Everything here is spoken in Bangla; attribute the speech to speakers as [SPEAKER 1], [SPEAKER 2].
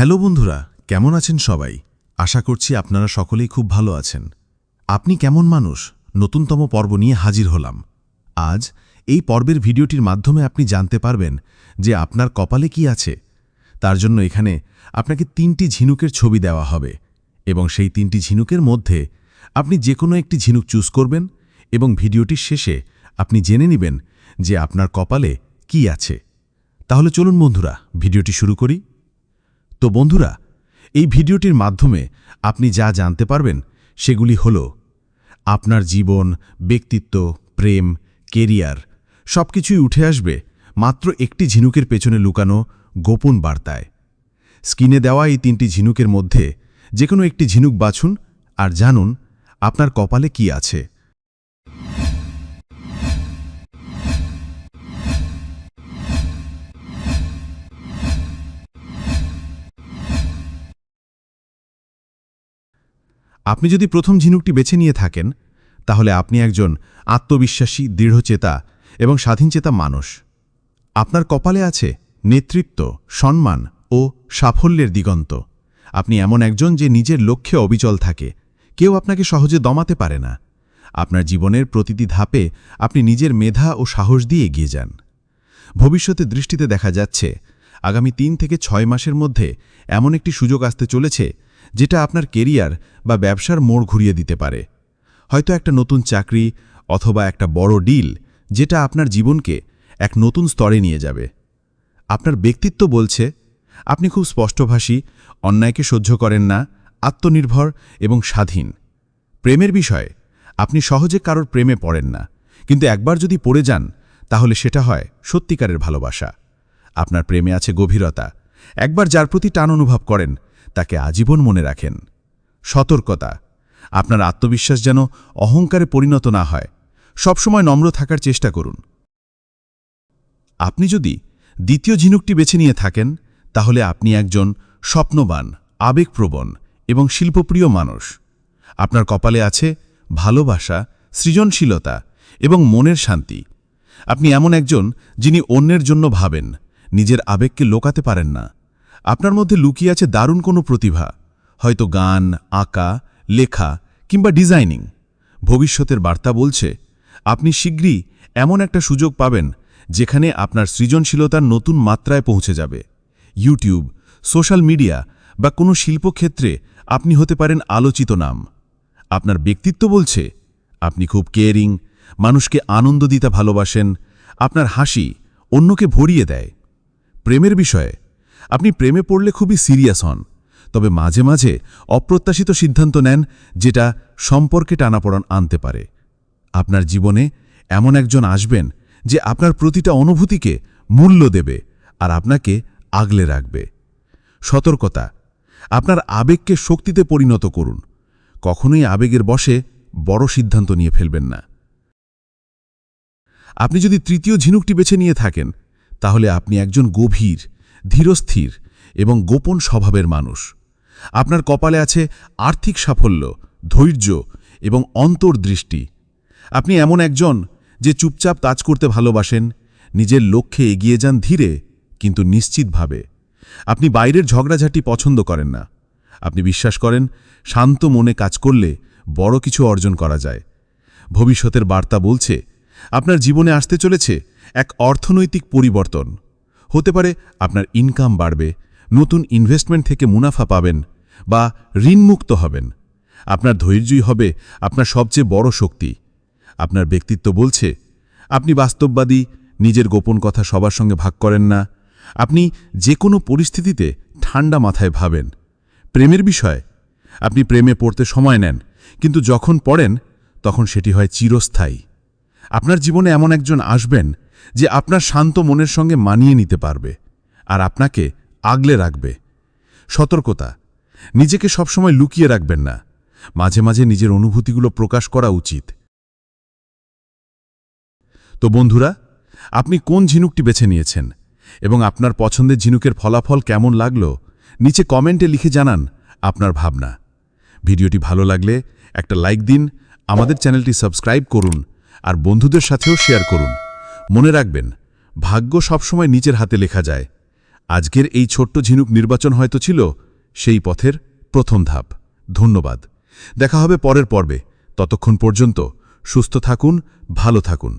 [SPEAKER 1] হ্যালো বন্ধুরা, কেমন আছেন সবাই? আশা করছি আপনারা সকলেই খুব ভালো আছেন। আপনি কেমন মানুষ? নতুনতম পর্ব নিয়ে হাজির হলাম। আজ এই পর্বের ভিডিওটির মাধ্যমে আপনি জানতে পারবেন যে আপনার কপালে কি আছে। তার জন্য এখানে আপনাকে তিনটি ঝিনুকের ছবি দেওয়া হবে এবং সেই তিনটি ঝিনুকের মধ্যে আপনি যে কোনো একটি ঝিনুক চুজ করবেন এবং ভিডিওটির শেষে আপনি জেনে নেবেন যে আপনার কপালে কি আছে। তাহলে চলুন বন্ধুরা, ভিডিওটি শুরু করি। তো বন্ধুরা, এই ভিডিওটির মাধ্যমে আপনি যা জানতে পারবেন সেগুলি হল আপনার জীবন, ব্যক্তিত্ব, প্রেম, কেরিয়ার সব কিছুই উঠে আসবে মাত্র একটি ঝিনুকের পেছনে লুকানো গোপন বার্তায়। স্কিনে দেওয়া এই তিনটি ঝিনুকের মধ্যে যে কোনো একটি ঝিনুক বাছুন আর জানুন আপনার কপালে কি আছে। আপনি যদি প্রথম ঝিনুকটি বেছে নিয়ে থাকেন, তাহলে আপনি একজন আত্মবিশ্বাসী, দৃঢ়চেতা এবং স্বাধীনচেতা মানুষ। আপনার কপালে আছে নেতৃত্ব, সম্মান ও সাফল্যের দিগন্ত। আপনি এমন একজন যে নিজের লক্ষ্যে অবিচল থাকে। কেউ আপনাকে সহজে দমাতে পারে না। আপনার জীবনের প্রতিটি ধাপে আপনি নিজের মেধা ও সাহস দিয়ে এগিয়ে যান। ভবিষ্যতে দৃষ্টিতে দেখা যাচ্ছে, আগামী তিন থেকে ছয় মাসের মধ্যে এমন একটি সুযোগ আসতে চলেছে যেটা আপনার কেরিয়ার বা ব্যবসার মোড় ঘুরিয়ে দিতে পারে। হয়তো একটা নতুন চাকরি অথবা একটা বড় ডিল যেটা আপনার জীবনকে এক নতুন স্তরে নিয়ে যাবে। আপনার ব্যক্তিত্ব বলছে, আপনি খুব স্পষ্টভাষী, অন্যায়কে সহ্য করেন না, আত্মনির্ভর এবং স্বাধীন। প্রেমের বিষয়ে, আপনি সহজে কারোর প্রেমে পড়েন না। কিন্তু একবার যদি পড়ে যান, তাহলে সেটা হয় সত্যিকারের ভালোবাসা। আপনার প্রেমে আছে গভীরতা। একবার যার প্রতি টান অনুভব করেন তাকে আজীবন মনে রাখেন। সতর্কতা, আপনার আত্মবিশ্বাস যেন অহংকারে পরিণত না হয়। সবসময় নম্র থাকার চেষ্টা করুন। আপনি যদি দ্বিতীয় ঝিনুকটি বেছে নিয়ে থাকেন, তাহলে আপনি একজন স্বপ্নবান, আবেগপ্রবণ এবং শিল্পপ্রিয় মানুষ। আপনার কপালে আছে ভালোবাসা, সৃজনশীলতা এবং মনের শান্তি। আপনি এমন একজন যিনি অন্যের জন্য ভাবেন, নিজের আবেগকে লোকাতে পারেন না। আপনার মধ্যে লুকিয়ে আছে দারুণ কোনো প্রতিভা। হয়তো গান, আঁকা, লেখা কিংবা ডিজাইনিং। ভবিষ্যতের বার্তা বলছে, আপনি শীঘ্রই এমন একটা সুযোগ পাবেন যেখানে আপনার সৃজনশীলতার নতুন মাত্রায় পৌঁছে যাবে। ইউটিউব, সোশ্যাল মিডিয়া বা কোনো শিল্পক্ষেত্রে আপনি হতে পারেন আলোচিত নাম। আপনার ব্যক্তিত্ব বলছে, আপনি খুব কেয়ারিং, মানুষকে আনন্দ দিতে ভালোবাসেন, আপনার হাসি অন্যকে ভরিয়ে দেয়। প্রেমের বিষয়ে আপনি প্রেমে পড়লে খুবই সিরিয়াস হন, তবে মাঝে মাঝে অপ্রত্যাশিত সিদ্ধান্ত নেন যেটা সম্পর্কে টানাপড়ন আনতে পারে। আপনার জীবনে এমন একজন আসবেন যে আপনার প্রতিটা অনুভূতিকে মূল্য দেবে আর আপনাকে আগলে রাখবে। সতর্কতা, আপনার আবেগকে শক্তিতে পরিণত করুন। কখনোই আবেগের বসে বড় সিদ্ধান্ত নিয়ে ফেলবেন না। আপনি যদি তৃতীয় ঝিনুকটি বেছে নিয়ে থাকেন, তাহলে আপনি একজন গভীর ধীরস্থির এবং গোপন স্বভাবের মানুষ। আপনার কপালে আছে আর্থিক সাফল্য, ধৈর্য এবং অন্তর্দৃষ্টি। আপনি এমন একজন যে চুপচাপ কাজ করতে ভালোবাসেন, নিজের লক্ষ্যে এগিয়ে যান ধীরে কিন্তু নিশ্চিতভাবে। আপনি বাইরের ঝগড়াঝাটি পছন্দ করেন না। আপনি বিশ্বাস করেন শান্ত মনে কাজ করলে বড় কিছু অর্জন করা যায়। ভবিষ্যতের বার্তা বলছে, আপনার জীবনে আসতে চলেছে এক অর্থনৈতিক পরিবর্তন। হতে পারে আপনার ইনকাম বাড়বে, নতুন ইনভেস্টমেন্ট থেকে মুনাফা পাবেন বা ঋণমুক্ত হবেন। আপনার ধৈর্যই হবে আপনার সবচেয়ে বড় শক্তি। আপনার ব্যক্তিত্ব বলছে, আপনি বাস্তববাদী, নিজের গোপন কথা সবার সঙ্গে ভাগ করেন না। আপনি যে কোনো পরিস্থিতিতে ঠান্ডা মাথায় ভাবেন। প্রেমের বিষয়, আপনি প্রেমে পড়তে সময় নেন, কিন্তু যখন পড়েন, তখন সেটি হয় চিরস্থায়ী। আপনার জীবনে এমন একজন আসবেন যে আপনার শান্ত মনের সঙ্গে মানিয়ে নিতে পারবে আর আপনাকে আগলে রাখবে। সতর্কতা। নিজেকে সবসময় লুকিয়ে রাখবেন না। মাঝে মাঝে নিজের অনুভূতিগুলো প্রকাশ করা উচিত। তো বন্ধুরা, আপনি কোন ঝিনুকটি বেছে নিয়েছেন এবং আপনার পছন্দের ঝিনুকের ফলাফল কেমন লাগল নিচে কমেন্টে লিখে জানান আপনার ভাবনা। ভিডিওটি ভালো লাগলে একটা লাইক দিন, আমাদের চ্যানেলটি সাবস্ক্রাইব করুন আর বন্ধুদের সাথেও শেয়ার করুন। মনে রাখবেন, ভাগ্য সবসময় নিচের হাতে লেখা যায়। আজকের এই ছোট্ট ঝিনুক নির্বাচন হয়তো ছিল সেই পথের প্রথম ধাপ। ধন্যবাদ। দেখা হবে পরের পর্বে। ততক্ষণ পর্যন্ত সুস্থ থাকুন, ভালো থাকুন।